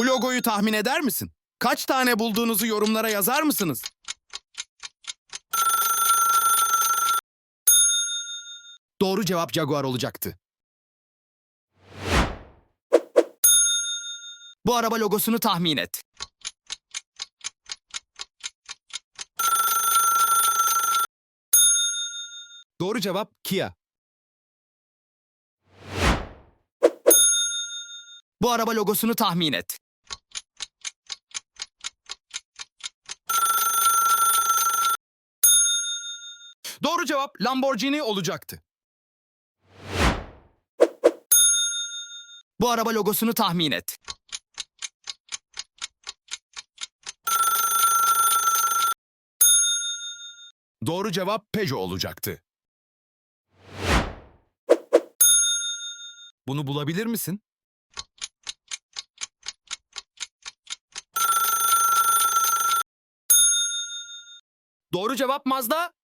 Bu logoyu tahmin eder misin? Kaç tane bulduğunuzu yorumlara yazar mısınız? Doğru cevap Jaguar olacaktı. Bu araba logosunu tahmin et. Doğru cevap Kia. Bu araba logosunu tahmin et. Doğru cevap Lamborghini olacaktı. Bu araba logosunu tahmin et. Doğru cevap Peugeot olacaktı. Bunu bulabilir misin? Doğru cevap Mazda